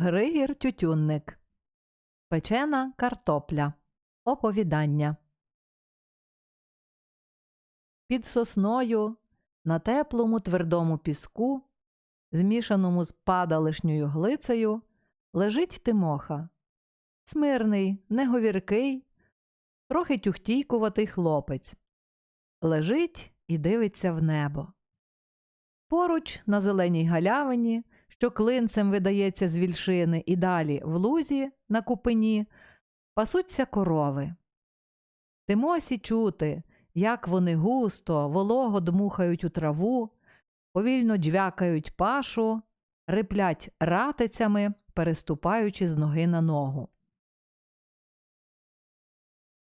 Григір Тютюнник. Печена картопля. Оповідання. Під сосною на теплому твердому піску, змішаному з падалишньою глицею, лежить Тимоха. Смирний, неговіркий, трохи тюхтійкуватий хлопець. Лежить і дивиться в небо. Поруч на зеленій галявині що клинцем видається з вільшини і далі в лузі на купині, пасуться корови. Тимосі чути, як вони густо, волого дмухають у траву, повільно дзвякають пашу, риплять ратицями, переступаючи з ноги на ногу.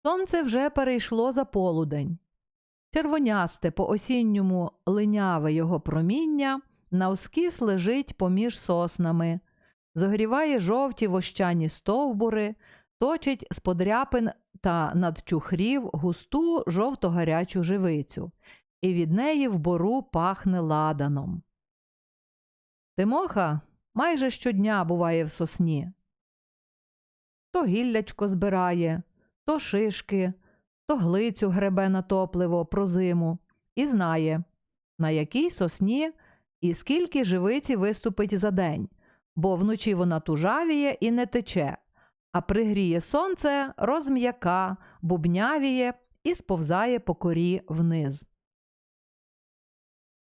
Сонце вже перейшло за полудень. Червонясте по осінньому линяве його проміння навскіс лежить поміж соснами, зогріває жовті вощані стовбури, точить з подряпин та надчухрів густу жовто-гарячу живицю, і від неї в бору пахне ладаном. Тимоха майже щодня буває в сосні. То гіллячко збирає, то шишки, то глицю гребе на топливо про зиму і знає, на якій сосні і скільки живиці виступить за день, бо вночі вона тужавіє і не тече, а пригріє сонце, розм'яка, бубнявіє і сповзає по корі вниз.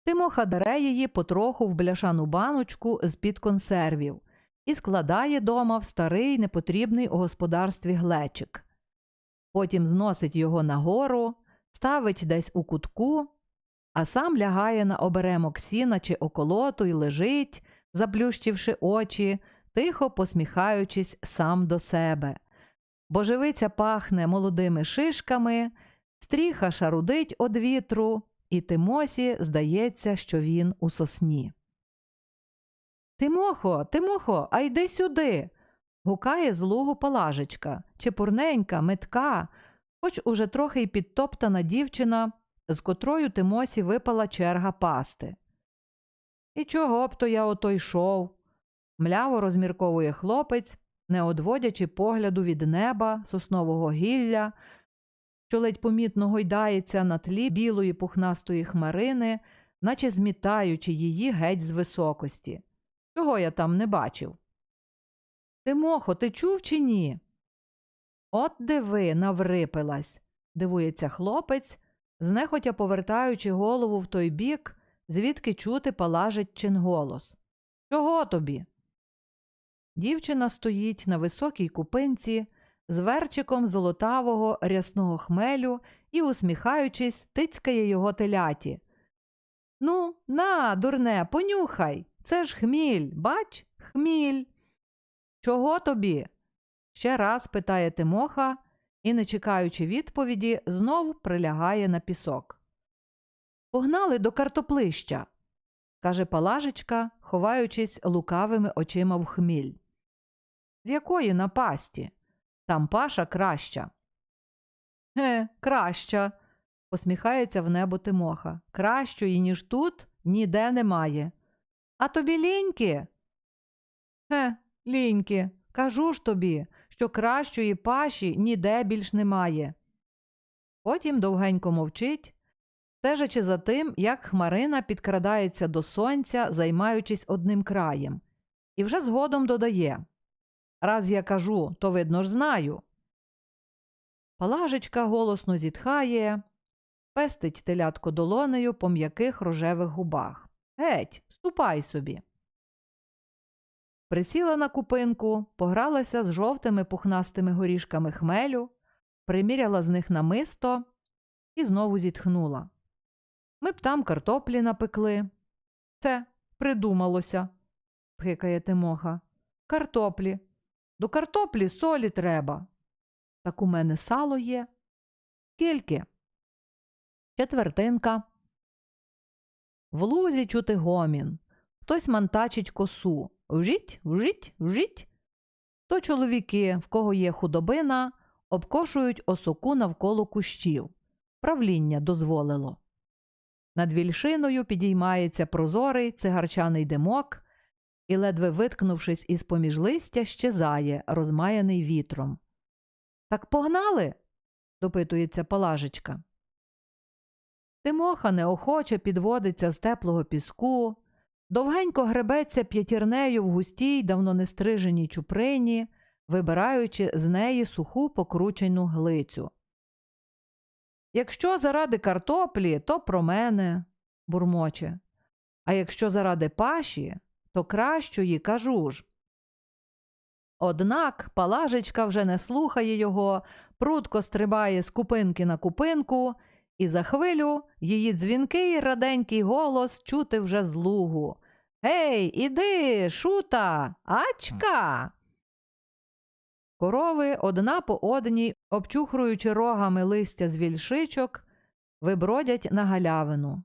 Тимоха даре її потроху в бляшану баночку з-під консервів і складає дома в старий непотрібний у господарстві глечик. Потім зносить його нагору, ставить десь у кутку а сам лягає на оберемок сіна чи околоту і лежить, заплющивши очі, тихо посміхаючись сам до себе. Божевиця пахне молодими шишками, стріха шарудить од вітру, і Тимосі здається, що він у сосні. Тимохо, Тимохо, а йди сюди. гукає з лугу палажечка, чепурненька, метка, хоч уже трохи й підтоптана дівчина з котрою Тимосі випала черга пасти. І чого б то я ото йшов? мляво розмірковує хлопець, не одводячи погляду від неба, соснового гілля, що ледь помітно гойдається на тлі білої пухнастої хмарини, наче змітаючи її геть з високості. Чого я там не бачив? Тимохо, ти чув чи ні? От диви, наврипилась, дивується хлопець, знехотя повертаючи голову в той бік, звідки чути палажитчин голос. Чого тобі? Дівчина стоїть на високій купинці з верчиком золотавого рясного хмелю і, усміхаючись, тицькає його теляті. Ну, на, дурне, понюхай. Це ж хміль, бач, хміль. Чого тобі? ще раз питає Тимоха, і, не чекаючи відповіді, знову прилягає на пісок. Погнали до картоплища, каже Палажечка, ховаючись лукавими очима в хміль. З якої напасті? Там паша краща. Ге, краща, посміхається в небо Тимоха. Кращої, ніж тут, ніде немає. А тобі ліньки? Ге, ліньки, кажу ж тобі, що кращої паші ніде більш немає. Потім довгенько мовчить, стежачи за тим, як хмарина підкрадається до сонця, займаючись одним краєм, і вже згодом додає Раз я кажу, то видно ж знаю. Палажечка голосно зітхає, пестить телятко долонею по м'яких рожевих губах. Геть, ступай собі. Присіла на купинку, погралася з жовтими пухнастими горішками хмелю, приміряла з них намисто і знову зітхнула. Ми б там картоплі напекли. Це придумалося, пхикає Тимоха. Картоплі. До картоплі солі треба. Так у мене сало є. Скільки? Четвертинка. В лузі чути гомін. Хтось мантачить косу. Вжіть, вжіть, вжіть. То чоловіки, в кого є худобина, обкошують осоку навколо кущів. Правління дозволило. Над вільшиною підіймається прозорий цигарчаний димок, і, ледве виткнувшись із поміж листя, щезає, розмаяний вітром. Так погнали? допитується Палажечка. Тимоха неохоче підводиться з теплого піску, довгенько гребеться п'ятірнею в густій, давно не стриженій чуприні, вибираючи з неї суху покручену глицю. Якщо заради картоплі, то про мене, бурмоче, а якщо заради паші, то кращої кажу ж. Однак палажечка вже не слухає його, прудко стрибає з купинки на купинку, і за хвилю її дзвінкий раденький голос чути вже з лугу. Гей, іди, шута, ачка. Корови одна по одній, обчухруючи рогами листя з вільшичок, вибродять на галявину.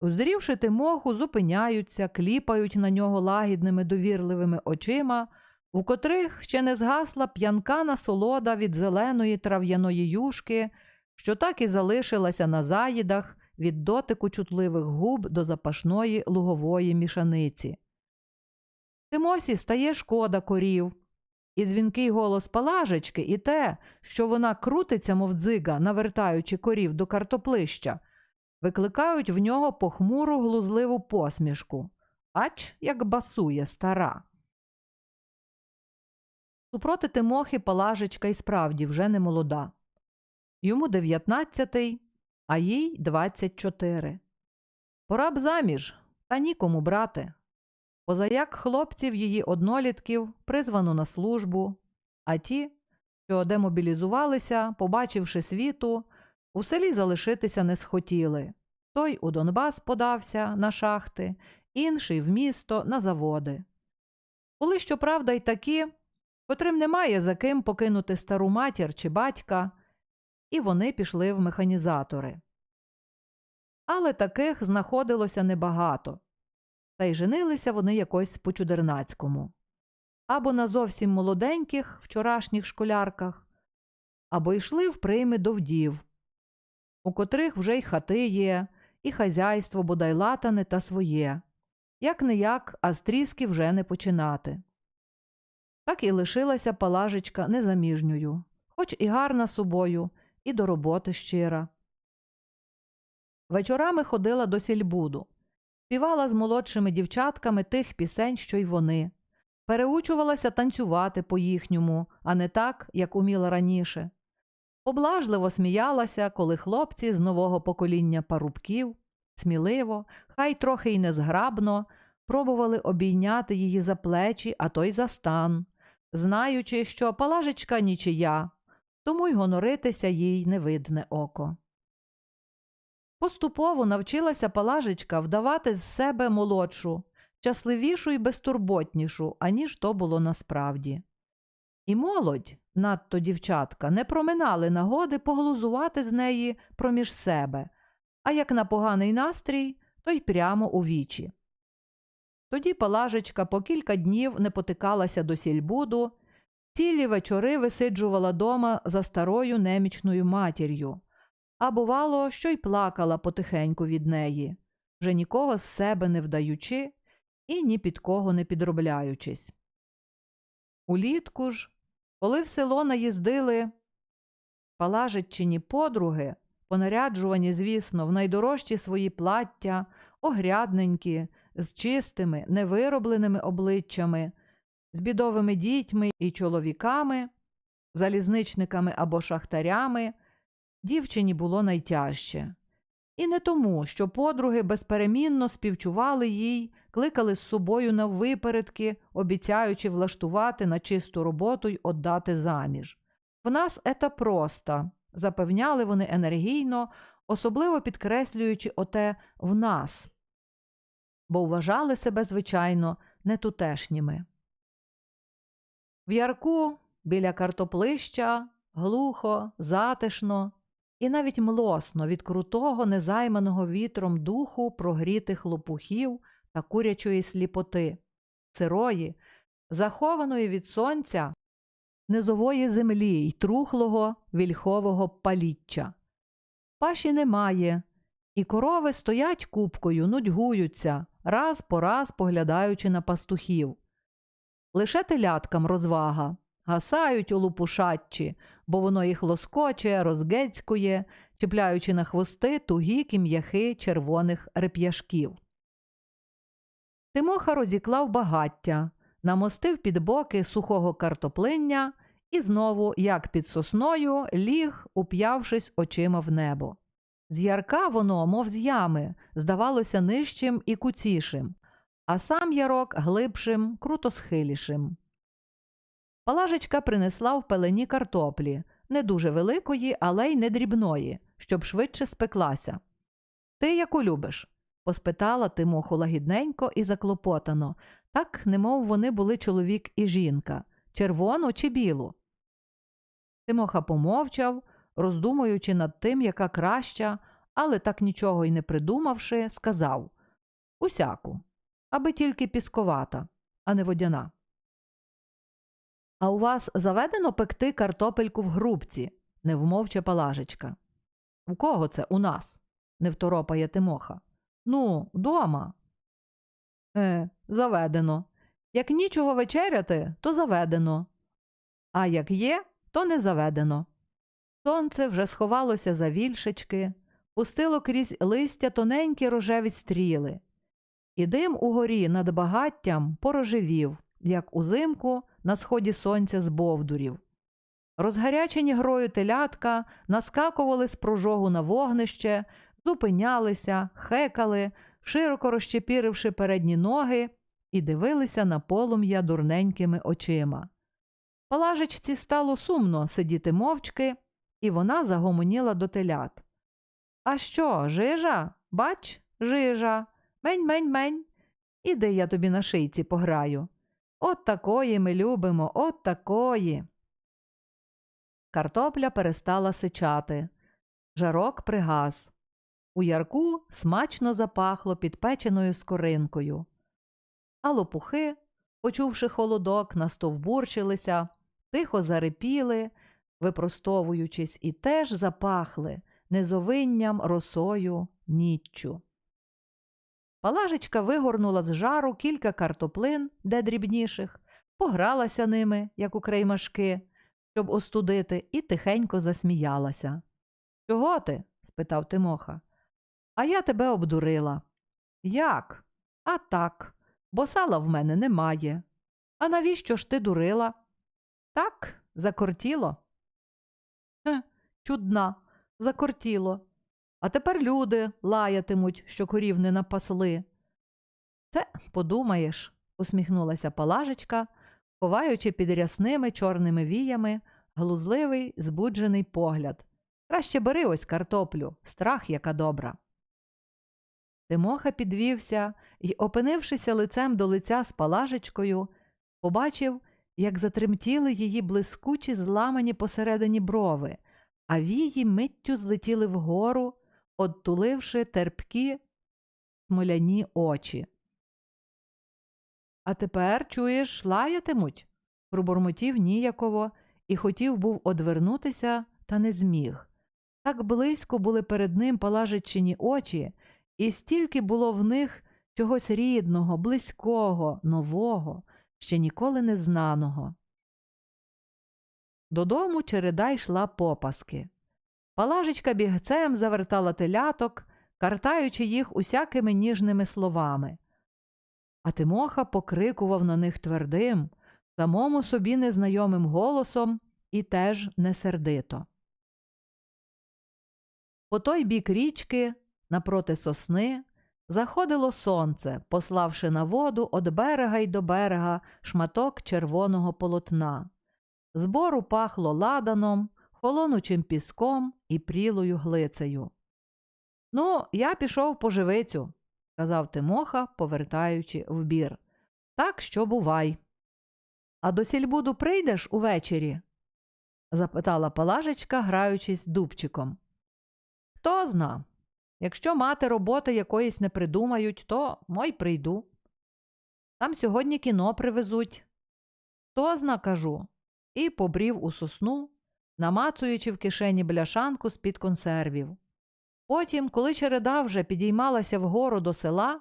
Узрівши Тимоху, зупиняються, кліпають на нього лагідними довірливими очима, у котрих ще не згасла п'янка насолода від зеленої трав'яної юшки, що так і залишилася на заїдах від дотику чутливих губ до запашної лугової мішаниці. Тимосі стає шкода корів, і дзвінкий голос палажечки, і те, що вона крутиться, мов дзига, навертаючи корів до картоплища, викликають в нього похмуру глузливу посмішку. Ач, як басує стара. Супроти Тимохи Палажечка й справді вже не молода. Йому дев'ятнадцятий, а їй двадцять чотири. Пора б заміж, та нікому брати. Позаяк хлопців її однолітків призвано на службу, а ті, що демобілізувалися, побачивши світу, у селі залишитися не схотіли. Той у Донбас подався на шахти, інший в місто на заводи. Були, щоправда, й такі, котрим немає за ким покинути стару матір чи батька, і вони пішли в механізатори. Але таких знаходилося небагато, та й женилися вони якось по чудернацькому або на зовсім молоденьких вчорашніх школярках, або йшли в прийми до вдів, у котрих вже й хати є, і хазяйство бодай латане та своє, як не як, а стріски вже не починати. Так і лишилася палажечка незаміжньою, хоч і гарна собою, і до роботи щира. Вечорами ходила до сільбуду, співала з молодшими дівчатками тих пісень, що й вони, переучувалася танцювати по їхньому, а не так, як уміла раніше. Поблажливо сміялася, коли хлопці з нового покоління парубків, сміливо, хай трохи й незграбно, пробували обійняти її за плечі, а то й за стан, знаючи, що палажечка нічия, тому й гоноритися їй не видне око. Поступово навчилася палажечка вдавати з себе молодшу, щасливішу і безтурботнішу, аніж то було насправді. І молодь, надто дівчатка, не проминали нагоди поглузувати з неї проміж себе, а як на поганий настрій, то й прямо у вічі. Тоді палажечка по кілька днів не потикалася до сільбуду, цілі вечори висиджувала дома за старою немічною матір'ю, а бувало, що й плакала потихеньку від неї, вже нікого з себе не вдаючи і ні під кого не підробляючись. Улітку ж, коли в село наїздили палажеччині подруги, понаряджувані, звісно, в найдорожчі свої плаття, огрядненькі, з чистими, невиробленими обличчями, з бідовими дітьми і чоловіками, залізничниками або шахтарями, дівчині було найтяжче. І не тому, що подруги безперемінно співчували їй, кликали з собою на випередки, обіцяючи влаштувати на чисту роботу й отдати заміж. В нас ета просто, запевняли вони енергійно, особливо підкреслюючи оте в нас, бо вважали себе, звичайно, нетутешніми. В ярку біля картоплища глухо, затишно і навіть млосно від крутого, незайманого вітром духу прогрітих лопухів та курячої сліпоти, сирої, захованої від сонця низової землі й трухлого вільхового паліччя. Паші немає, і корови стоять купкою, нудьгуються, раз по раз поглядаючи на пастухів. Лише теляткам розвага, гасають у лупушатчі, бо воно їх лоскоче, розгецькує, чіпляючи на хвости тугі кім'яхи червоних реп'яшків. Тимоха розіклав багаття, намостив під боки сухого картоплиння і знову, як під сосною, ліг, уп'явшись очима в небо. З ярка воно, мов з ями, здавалося нижчим і куцішим, а сам ярок глибшим, крутосхилішим. Палажечка принесла в пелені картоплі, не дуже великої, але й не дрібної, щоб швидше спеклася. Ти яку любиш? поспитала Тимоху лагідненько і заклопотано, так, немов вони були чоловік і жінка, червону чи білу. Тимоха помовчав, роздумуючи над тим, яка краща, але так нічого й не придумавши, сказав Усяку, аби тільки пісковата, а не водяна. А у вас заведено пекти картопельку в грубці, не вмовче палажечка. У кого це у нас? не второпає Тимоха. Ну, дома. Е, заведено. Як нічого вечеряти, то заведено. А як є, то не заведено. Сонце вже сховалося за вільшечки, пустило крізь листя тоненькі рожеві стріли, і дим угорі над багаттям порожевів, як узимку на сході сонця з бовдурів. Розгарячені грою телятка наскакували з прожогу на вогнище, зупинялися, хекали, широко розчепіривши передні ноги, і дивилися на полум'я дурненькими очима. Палажечці стало сумно сидіти мовчки, і вона загомоніла до телят. А що, жижа? Бач, жижа, мень мень мень. Іди я тобі на шийці пограю. От такої ми любимо, от такої. Картопля перестала сичати. Жарок пригас. У ярку смачно запахло підпеченою скоринкою. А лопухи, почувши холодок, настовбурчилися, тихо зарипіли, випростовуючись, і теж запахли незовинням, росою, ніччю. Палажечка вигорнула з жару кілька картоплин, де дрібніших, погралася ними, як у креймашки, щоб остудити, і тихенько засміялася. Чого ти? спитав Тимоха. А я тебе обдурила. Як? А так, бо сала в мене немає. А навіщо ж ти дурила? Так, закортіло. Хе, чудна, закортіло. А тепер люди лаятимуть, що корів не напасли. Те, подумаєш, усміхнулася палажечка, ховаючи під рясними чорними віями глузливий, збуджений погляд. Краще бери ось картоплю, страх яка добра. Тимоха підвівся і, опинившися лицем до лиця з палажечкою, побачив, як затремтіли її блискучі зламані посередині брови, а вії миттю злетіли вгору, одтуливши терпкі смоляні очі. А тепер, чуєш, лаятимуть? пробурмотів ніяково і хотів був одвернутися, та не зміг. Так близько були перед ним палажечині очі, і стільки було в них чогось рідного, близького, нового, ще ніколи не знаного. Додому череда йшла попаски. Палажечка бігцем завертала теляток, картаючи їх усякими ніжними словами. А Тимоха покрикував на них твердим, самому собі незнайомим голосом і теж несердито. По той бік річки, напроти сосни, заходило сонце, пославши на воду від берега й до берега шматок червоного полотна. Збору пахло ладаном, холонучим піском і прілою глицею. Ну, я пішов по живицю, сказав Тимоха, повертаючи в бір. Так що бувай. А до сільбуду прийдеш увечері? запитала палажечка, граючись дубчиком. Хто зна. Якщо мати роботи якоїсь не придумають, то мой прийду. Там сьогодні кіно привезуть. Хто зна, кажу, і побрів у сосну, намацуючи в кишені бляшанку з-під консервів. Потім, коли череда вже підіймалася вгору до села,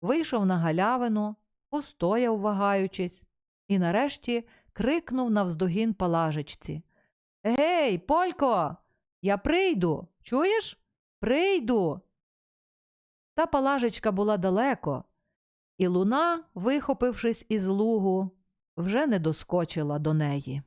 вийшов на галявину, постояв, вагаючись, і нарешті крикнув навздогін палажечці. Гей, Полько, я прийду. Чуєш? Прийду. Та палажечка була далеко, і луна, вихопившись із лугу, вже не доскочила до неї.